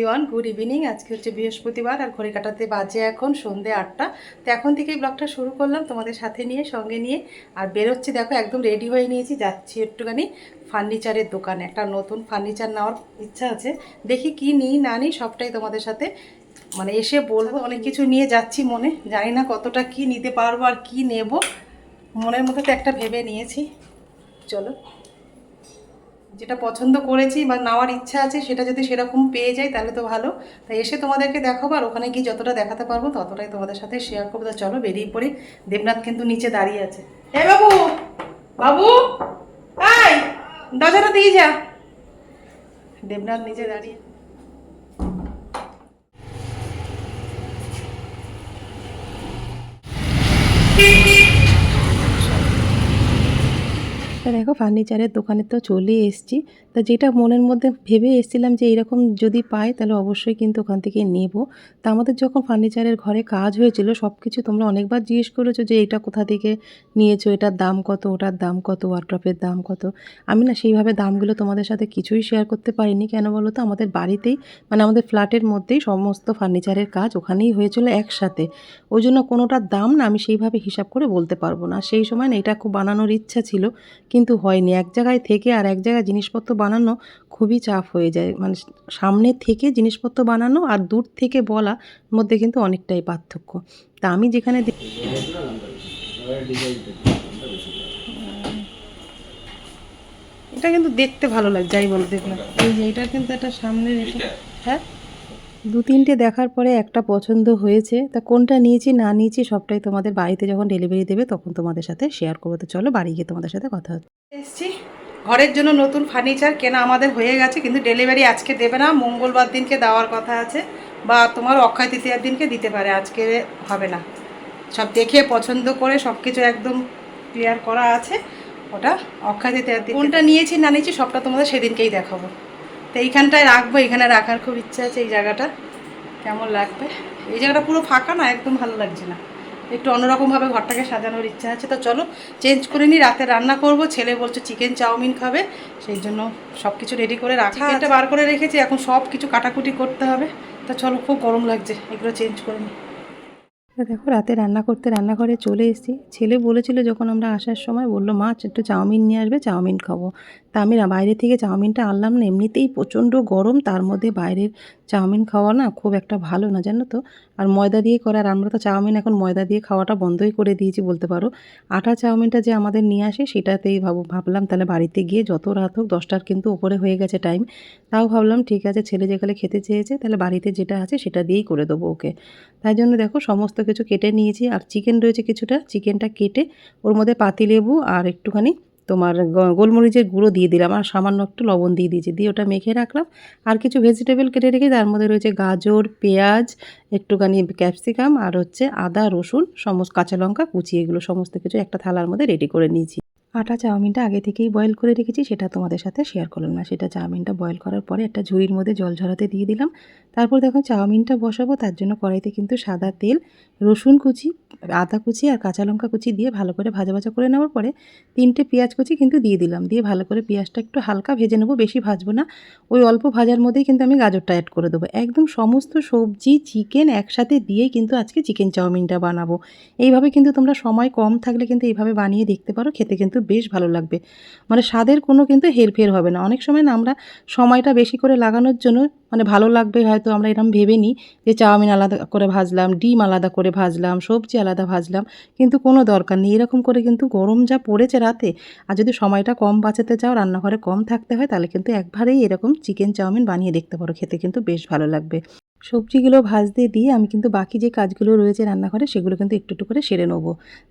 Everyone good evening আজকে হচ্ছে বৃহস্পতিবার আর ঘড়ি কাটাতে বাজে এখন সন্ধে আটটা। তো এখন থেকেই ব্লগটা শুরু করলাম তোমাদের সাথে নিয়ে সঙ্গে নিয়ে। আর বেরোচ্ছি দেখো একদম রেডি হয়ে নিয়েছি। যাচ্ছি একটুখানি ফার্নিচারের দোকানে। একটা নতুন ফার্নিচার নেওয়ার ইচ্ছা আছে। দেখি কি নিই না নিই সবটাই তোমাদের সাথে মানে এসে বলব। অনেক কিছু নিয়ে যাচ্ছি মনে। জানি না কতটা কি নিতে পারব আর কি নেব। মনের মধ্যে তো একটা ভেবে নিয়েছি। চলো। যেটা পছন্দ করেছি বা নেওয়ার ইচ্ছা আছে সেটা যদি সেরকম পেয়ে যাই তাহলে তো ভালো। তাই এসে তোমাদেরকে দেখাবো আর ওখানে গিয়ে যতটা দেখাতে পারব ততটাই তোমাদের সাথে শেয়ার করব। তো চলো বেরিয়ে পড়ে। দেবনাথ কিন্তু নিচে দাঁড়িয়ে আছে। হ্যাঁ বাবু বাবু আয় দরজাটা দিয়ে যা। দেবনাথ নিচে দাঁড়িয়ে। তা দেখো ফার্নিচারের দোকানে তো চলে এসেছি। তা যেটা মনের মধ্যে ভেবে এসেছিলাম যে এরকম যদি পাই তাহলে অবশ্যই কিন্তু ওখান থেকে নেব। তা আমাদের যখন ফার্নিচারের ঘরে কাজ হয়েছিল সব কিছু তোমরা অনেকবার জিজ্ঞেস করেছ যে এটা কোথা থেকে নিয়েছো, এটার দাম কত, ওটার দাম কত ওয়ার্ড্রপের দাম কত। আমি না সেইভাবে দামগুলো তোমাদের সাথে কিছুই শেয়ার করতে পারিনি। কেন বলো তো? আমাদের বাড়িতেই মানে আমাদের ফ্ল্যাটের মধ্যেই সমস্ত ফার্নিচারের কাজ ওখানেই হয়েছিল একসাথে। ওই জন্য কোনোটার দাম না আমি সেইভাবে হিসাব করে বলতে পারব না। সেই সময় না এটা খুব বানানোর ইচ্ছা ছিল। কিন্তু হয়নি। এক জায়গায় থেকে আর এক জায়গায় জিনিসপত্র বানানো খুবই চাপ হয়ে যায়। মানে সামনে থেকে জিনিসপত্র বানানো আর দূর থেকে বলা মধ্যে কিন্তু অনেকটাই পার্থক্য। তা আমি যেখানে এটা কিন্তু দেখতে ভালো লাগে, যাই বলো, দেখলাম। এই যে এটা কিন্তু একটা সামনের এটা। হ্যাঁ? দু তিনটে দেখার পরে একটা পছন্দ হয়েছে তা কোনটা নিয়েছি না নিয়েছি সবটাই তোমাদের বাড়িতে যখন ডেলিভারি দেবে তখন তোমাদের সাথে শেয়ার করব। তো চলো বাড়ি গিয়ে তোমাদের সাথে কথা হচ্ছে। এসছি। ঘরের জন্য নতুন ফার্নিচার কেনা আমাদের হয়ে গেছে কিন্তু ডেলিভারি আজকে দেবে না মঙ্গলবার দিনকে দেওয়ার কথা আছে বা তোমার অক্ষয় তৃতীয়ার দিনকে দিতে পারে আজকে হবে না। সব দেখে পছন্দ করে সব কিছু একদম ক্লিয়ার করা আছে ওটা অক্ষয় তৃতীয়ার দিন কোনটা নিয়েছি না নিয়েছি সবটা তোমাদের সেদিনকেই দেখাবো। তো এইখানটায় রাখব এখানে রাখার খুব ইচ্ছা আছে এই জায়গাটা। কেমন লাগবে? এই জায়গাটা পুরো ফাঁকা না একদম ভালো লাগছে না। একটু অন্যরকমভাবে ঘরটাকে সাজানোর ইচ্ছা আছে। তো চলো চেঞ্জ করে নিই রাতে রান্না করব। ছেলে বলছে চিকেন চাউমিন খাবে সেই জন্য সব কিছু রেডি করে রাখা এটা বার করে রেখেছি এখন সব কিছু কাটাকুটি করতে হবে। তো চলো খুব গরম লাগছে এগুলো চেঞ্জ করে নিই। দেখো রাতে রান্না করতে রান্নাঘরে চলে এসেছি। ছেলে বলেছিল যখন আমরা আসার সময় বলল মা একটু চাউমিন নিয়ে আসবে চাউমিন খাব। তা আমি না বাইরে থেকে চাউমিনটা আনলাম না, এমনিতেই প্রচণ্ড গরম, তার মধ্যে বাইরের চাউমিন খাওয়া না খুব একটা ভালো না, জানো তো। আর ময়দা দিয়ে করে, আর আমরা তো চাউমিন এখন ময়দা দিয়ে খাওয়াটা বন্ধই করে দিয়েছি বলতে পারো। আটা চাউমিনটা যে আমাদের নিয়ে আসে, সেটাতেই ভাবো, ভাবলাম তাহলে বাড়িতে গিয়ে যত রাত হোক, দশটার কিন্তু ওপরে হয়ে গেছে টাইম তাও ভাবলাম ঠিক আছে, ছেলে যেখানে খেতে চেয়েছে, তাহলে বাড়িতে যেটা আছে, সেটা দিয়েই করে দেবো ওকে। তাই জন্য দেখো, সমস্ত কিছু কেটে নিয়েছি, আর চিকেন রয়েছে কিছুটা চিকেনটা কেটে ওর মধ্যে পাতিলেবু আর একটুখানি তোমার গোলমরিচের গুঁড়ো দিয়ে দিলাম আর সামান্য একটু লবণ দিয়ে দিয়েছি। দিয়ে ওটা মেখে রাখলাম। আর কিছু ভেজিটেবল কেটে রেখে তার মধ্যে রয়েছে গাজর, পেঁয়াজ, একটুখানি ক্যাপসিকাম আর হচ্ছে আদা, রসুন, সমস্ত কাঁচা লঙ্কা কুচি, এগুলো সমস্ত কিছু একটা থালার মধ্যে রেডি করে নিয়েছি। আটা, চাউমিনটা আগে থেকেই বয়েল করে রেখেছি, সেটা তোমাদের সাথে শেয়ার করলাম না। সেটা চাউমিনটা বয়েল করার পরে একটা ঝুড়ির মধ্যে জল ঝরাতে দিয়ে দিলাম। তারপর দেখো চাউমিনটা বসাবো, তার জন্য কড়াইতে কিন্তু সাদা তেল, রসুন কুচি, আদা কুচি আর কাঁচা লঙ্কা কুচি দিয়ে ভালো করে ভাজা ভাজা করে নেওয়ার পরে তিনটে পেঁয়াজ কুচি কিন্তু দিয়ে দিলাম। দিয়ে ভালো করে পেঁয়াজটা একটু হালকা ভেজে নেব, বেশি ভাজবো না। ওই অল্প ভাজার মধ্যেই কিন্তু আমি গাজরটা অ্যাড করে দেবো। একদম সমস্ত সবজি চিকেন একসাথে দিয়েই কিন্তু আজকে চিকেন চাউমিনটা বানাবো। এইভাবে কিন্তু তোমরা সময় কম থাকলে কিন্তু এইভাবে বানিয়ে দেখতে পারো, খেতে কিন্তু বেশ ভালো লাগবে। মানে স্বাদের কোনো কিন্তু হেরফের হবে না। অনেক সময় না আমরা সময়টা বেশি করে লাগানোর জন্য মানে ভালো লাগবে হয়তো আমরা এরকম ভেবে নিই যে চাউমিন আলাদা করে ভাজলাম, ডিম আলাদা করে ভাজলাম, সবজি আলাদা ভাজলাম, কিন্তু কোনো দরকার নেই। এরকম করে কিন্তু গরম যা পড়েছে রাতে, আর যদি সময়টা কম বাঁচাতে চাও, রান্নাঘরে কম থাকতে হয়, তাহলে কিন্তু একবারেই এরকম চিকেন চাউমিন বানিয়ে দেখতে পারো। খেতে কিন্তু বেশ ভালো লাগবে। সবজিগুলো ভাজতে দিয়ে আমি কিন্তু বাকি যে কাজগুলো রয়েছে রান্নাঘরে, সেগুলো কিন্তু একটু একটু করে সেরে নেব।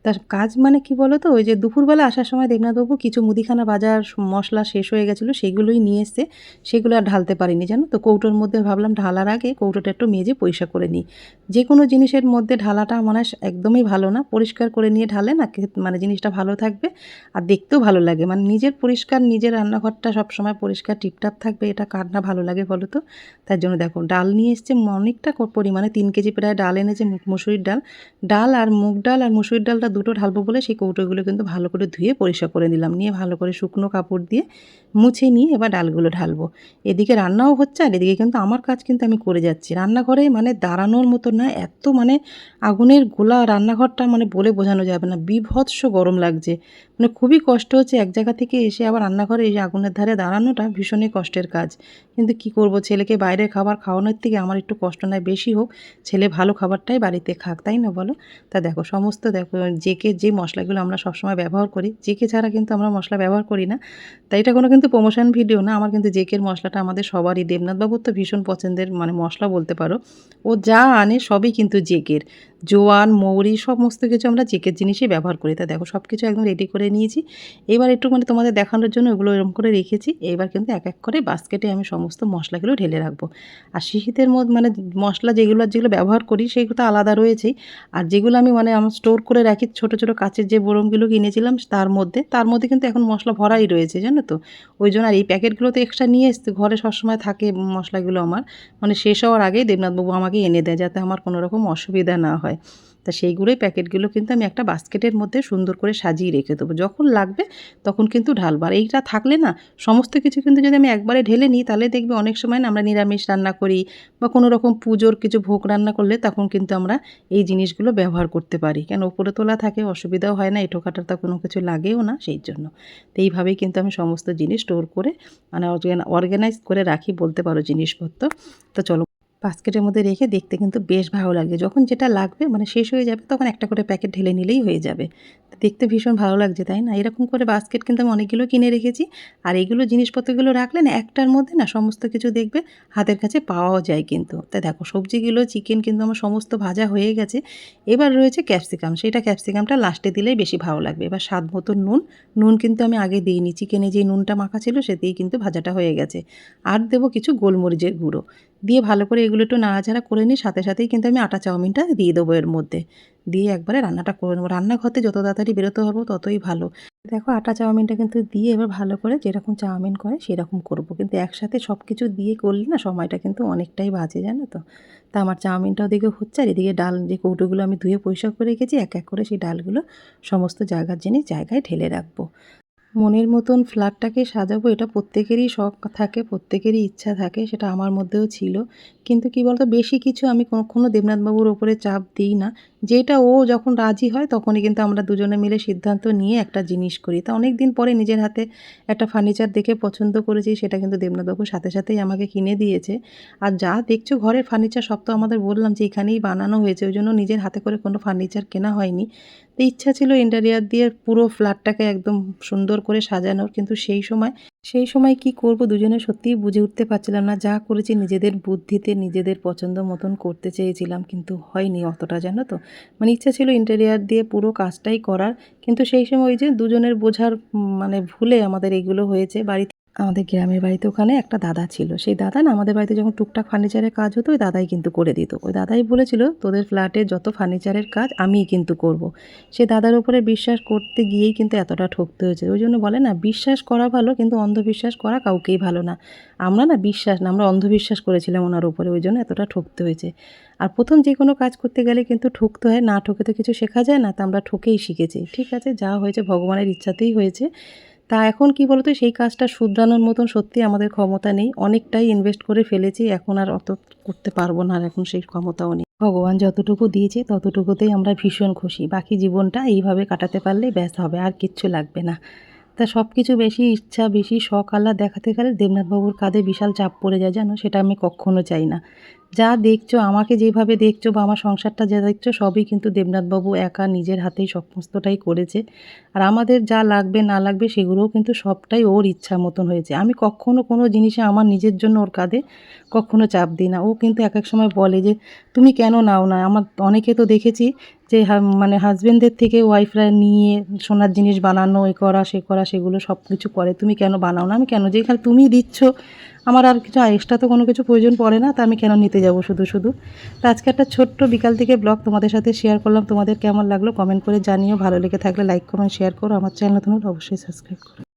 তার কাজ মানে কি বলো তো ওই যে দুপুরবেলা আসার সময় দেবনাথবাবু কিছু মুদিখানা বাজার মশলা শেষ হয়ে গেছিল, সেগুলোই নিয়ে এসছে। সেগুলো আর ঢালতে পারিনি, জানো তো? কৌটোর মধ্যে ভাবলাম ঢালার আগে কৌটোটা একটু মেজে পরিষ্কার করে নিই। যে কোনো জিনিসের মধ্যে ঢালাটা মনে একদমই ভালো না। পরিষ্কার করে নিয়ে ঢালে না মানে জিনিসটা ভালো থাকবে আর দেখতেও ভালো লাগে। মানে নিজের পরিষ্কার, নিজের রান্নাঘরটা সবসময় পরিষ্কার, টিপটাপ থাকবে, এটা কার না ভালো লাগে বলো তো তার জন্য দেখো, ডাল নিয়ে এসছে অনেকটা পরিমাণে, তিন কেজি প্রায় ডাল এনেছে মুসুরির ডাল। ডাল আর মুগ ডাল আর মুসুরির ডালটা দুটো ঢালবো বলে সেই কৌটোগুলো কিন্তু ভালো করে ধুয়ে পরিষ্কার করে নিলাম। নিয়ে ভালো করে শুকনো কাপড় দিয়ে মুছে নিয়ে এবার ডালগুলো ঢালবো। এদিকে রান্নাও হচ্ছে আর এদিকে কিন্তু আমার কাজ কিন্তু আমি করে যাচ্ছি। রান্নাঘরে মানে দাঁড়ানোর মতো না, এত মানে আগুনের গোলা রান্নাঘরটা মানে বলে বোঝানো যাবে না। বিভৎস গরম লাগছে। মানে খুবই কষ্ট হচ্ছে এক জায়গা থেকে এসে আবার রান্নাঘরে এই আগুনের ধারে দাঁড়ানোটা ভীষণই কষ্টের কাজ। কিন্তু কি করব, ছেলেকে বাইরের খাবার খাওয়ানোর থেকে আমার একটু কষ্ট নয়, বেশি হোক। ছেলে ভালো খাবারটাই বাড়িতে খাক, তাই না বলো? তা দেখো, সমস্ত দেখো, জেকে যে মশলাগুলো আমরা সবসময় ব্যবহার করি, জেকে ছাড়া কিন্তু আমরা মশলা ব্যবহার করি না। তাই এটা কোনো কিন্তু প্রমোশন ভিডিও না, আমার কিন্তু জেকের মশলাটা আমাদের সবারই দেবনাথবাবুর তো ভীষণ পছন্দের মানে মশলা বলতে পারো। ও যা আনে সবই কিন্তু জেকের। জোয়ান, মৌরি, সমস্ত কিছু আমরা জেকের জিনিসই ব্যবহার করি। তা দেখো সব কিছু একদম রেডি করে নিয়েছি। এবার একটু মানে তোমাদের দেখানোর জন্য ওগুলো এরকম করে রেখেছি। এবার কিন্তু এক এক করে বাস্কেটে আমি সমস্ত মশলাগুলো ঢেলে রাখব। আর শীতের মধ্যে মানে মশলা যেগুলো যেগুলো ব্যবহার করি সেগুলো তো আলাদা রয়েছেই। আর যেগুলো আমি মানে আমার স্টোর করে রাখি ছোট ছোট কাচের যে বোরমগুলো কিনেছিলাম তার মধ্যে তার মধ্যে কিন্তু এখন মশলা ভরাই রয়েছে, জানো তো? ওই জন্য আর এই প্যাকেটগুলো তো এক্সট্রা নিয়ে এসতে ঘরে সবসময় থাকে মশলাগুলো আমার। মানে শেষ হওয়ার আগেই দেবনাথবাবু আমাকে এনে দেয় যাতে আমার কোনো রকম অসুবিধা না হয়। তা সেইগুলোই প্যাকেটগুলো কিন্তু আমি একটা বাস্কেটের মধ্যে সুন্দর করে সাজিয়ে রেখে দেবো। যখন লাগবে তখন কিন্তু ঢালবো। আর এইটা থাকলে না, সমস্ত কিছু কিন্তু যদি আমি একবারে ঢেলে নিই, তাহলে দেখবে অনেক সময় আমরা নিরামিষ রান্না করি বা কোনো রকম পুজোর কিছু ভোগ রান্না করলে তখন কিন্তু আমরা এই জিনিসগুলো ব্যবহার করতে পারি। কেন ওপরে তোলা থাকে, অসুবিধাও হয় না এঁটো কাটার তো কোনো কিছু লাগেও না সেই জন্য। তো এইভাবেই কিন্তু আমি সমস্ত জিনিস স্টোর করে মানে অর্গানাইজ করে রাখি বলতে পারো জিনিসপত্র। তো চলো বাস্কেটের মধ্যে রেখে দেখতে কিন্তু বেশ ভালো লাগে যখন যেটা লাগবে মানে শেষ হয়ে যাবে, তখন একটা করে প্যাকেট ঢেলে নিলেই হয়ে যাবে। দেখতে ভীষণ ভালো লাগছে, তাই না? এরকম করে বাস্কেট কিন্তু আমি অনেকগুলো কিনে রেখেছি। আর এইগুলো জিনিসপত্রগুলো রাখলে না, একটার মধ্যে না সমস্ত কিছু দেখবে, হাতের কাছে পাওয়াও যায় কিন্তু। তাই দেখো, সবজিগুলো, চিকেন কিন্তু আমার সমস্ত ভাজা হয়ে গেছে। এবার রয়েছে ক্যাপসিকাম, সেটা ক্যাপসিকামটা লাস্টে দিলেই বেশি ভালো লাগবে। এবার স্বাদ মতো নুন নুন কিন্তু আমি আগে দিইনি। চিকেনে যে নুনটা মাখা ছিল, সেতেই কিন্তু ভাজাটা হয়ে গেছে। আর দেবো কিছু গোলমরিচের গুঁড়ো। দিয়ে ভালো করে এগুলো একটু নাড়াচাড়া করে নিই সাথে সাথেই কিন্তু আমি আটা চাউমিনটা দিয়ে দেবো এর মধ্যে। দিয়ে একবারে রান্নাটা করে নেব। রান্নাঘরতে যত তাড়াতাড়ি বেরোতে পারব ততই ভালো। দেখো আটা চাউমিনটা কিন্তু দিয়ে এবার ভালো করে যেরকম চাউমিন করে সেরকম করব। কিন্তু একসাথে সব কিছু দিয়ে করলে না সময়টা কিন্তু অনেকটাই বাজে জানো তো? তা আমার চাউমিনটা ওদিকে হচ্ছে আর এদিকে ডাল যে কৌটোগুলো আমি ধুয়ে পরিষ্কার করে রেখেছি, এক এক করে সেই ডালগুলো সমস্ত জায়গার জিনিস জায়গায় ঢেলে রাখব। মনের মতন ফ্ল্যাটটাকে সাজাবো, এটা প্রত্যেকেরই শখ থাকে, প্রত্যেকেরই ইচ্ছা থাকে, সেটা আমার মধ্যেও ছিল। কিন্তু কি বলতো, বেশি কিছু আমি কখনো দেবনাথবাবুর ওপরে চাপ দিই না। যেটা ও যখন রাজি হয়, তখনই কিন্তু আমরা দুজনে মিলে সিদ্ধান্ত নিয়ে একটা জিনিস করি। তা অনেক দিন পরে নিজের হাতে একটা ফার্নিচার দেখে পছন্দ করেছি, সেটা কিন্তু দেবনাথবাবু সাথে সাথেই আমাকে কিনে দিয়েছে। আর যা দেখছ ঘরের ফার্নিচার সব তো আমাদের বললাম যে এখানেই বানানো হয়েছে, ওই জন্য নিজের হাতে করে কোনো ফার্নিচার কেনা হয়নি। তো ইচ্ছা ছিল ইন্টারিয়ার দিয়ে পুরো ফ্ল্যাটটাকে একদম সুন্দর করে সাজানোর, কিন্তু সেই সময় সেই সময় কি করব দুজনে সত্যিই বুঝে উঠতে পারছিলাম না। যা করেছি নিজেদের বুদ্ধিতে, নিজেদের পছন্দ মতন করতে চেয়েছিলাম, কিন্তু হয়নি অতটা, জানো তো? মানে ইচ্ছা ছিল ইন্টেরিয়ার দিয়ে পুরো কাজটাই করার, কিন্তু সেই সময় ওই যে দুজনের বোঝার মানে ভুলে আমাদের এগুলো হয়েছে বাড়িতে আমাদের গ্রামের বাড়িতে ওখানে একটা দাদা ছিল। সেই দাদা না আমাদের বাড়িতে যখন টুকটাক ফার্নিচারের কাজ হতো, ওই দাদাই কিন্তু করে দিত। ওই দাদাই বলেছিল, তোদের ফ্ল্যাটে যত ফার্নিচারের কাজ আমিই কিন্তু করব। সে দাদার উপরে বিশ্বাস করতে গিয়েই কিন্তু এতটা ঠকতে হয়েছে। ওই জন্য বলে না, বিশ্বাস করা ভালো, কিন্তু অন্ধবিশ্বাস করা কাউকেই ভালো না। আমরা না বিশ্বাস না, আমরা অন্ধবিশ্বাস করেছিলাম ওনার উপরে, ওই জন্য এতটা ঠকতে হয়েছে। আর প্রথম যে কোনো কাজ করতে গেলে কিন্তু ঠকতে হয়, না ঠকে তো কিছু শেখা যায় না, তা আমরা ঠকেই শিখেছি। ঠিক আছে, যা হয়েছে ভগবানের ইচ্ছাতেই হয়েছে। তা এখন কি বলতো, সেই কাজটা শুধরানোর মতন সত্যি আমাদের ক্ষমতা নেই। অনেকটাই ইনভেস্ট করে ফেলেছি, এখন আর অত করতে পারব না আর এখন সেই ক্ষমতাও নেই। ভগবান যতটুকু দিয়েছে, ততটুকুতেই আমরা ভীষণ খুশি। বাকি জীবনটা এইভাবে কাটাতে পারলে ব্যাস হবে, আর কিচ্ছু লাগবে না। তা সব কিছু বেশি ইচ্ছা, বেশি শখ আল্লাহ দেখাতে গেলে দেবনাথবাবুর কাঁধে বিশাল চাপ পড়ে যায়, জানো? সেটা আমি কখনো চাই না। যা দেখছ, আমাকে যেভাবে দেখছ বা আমার সংসারটা যা দেখছ, সবই কিন্তু দেবনাথবাবু একা নিজের হাতেই সমস্তটাই করেছে। আর আমাদের যা লাগবে, না লাগবে, সেগুলোও কিন্তু সবটাই ওর ইচ্ছা মতন হয়েছে। আমি কখনো কোনো জিনিসে আমার নিজের জন্য ওর কাঁধে কখনো চাপ দিই না। ও কিন্তু এক এক সময় বলে যে, তুমি কেন নাও না? আমার অনেকে তো দেখেছি যে মানে হাজবেন্ডদের থেকে ওয়াইফরা নিয়ে সোনার জিনিস বানানো, এ করা, সে করা, সেগুলো সব কিছু করে। তুমি কেন বানাও না? আমি, কেন? যেখানে তুমি দিচ্ছ আমার আর কিছু এক্সট্রা তো কোনো কিছু প্রয়োজন পড়ে না, তা আমি কেন নিতে যাব শুধু শুধু? তো আজকে একটা ছোট্ট বিকাল থেকে ব্লগ তোমাদের সাথে শেয়ার করলাম, তোমাদের কেমন লাগল কমেন্ট করে জানিও, ভালো লেগে থাকলে লাইক কমেন্ট শেয়ার করো, আমার চ্যানেল হলে অবশ্যই সাবস্ক্রাইব করো।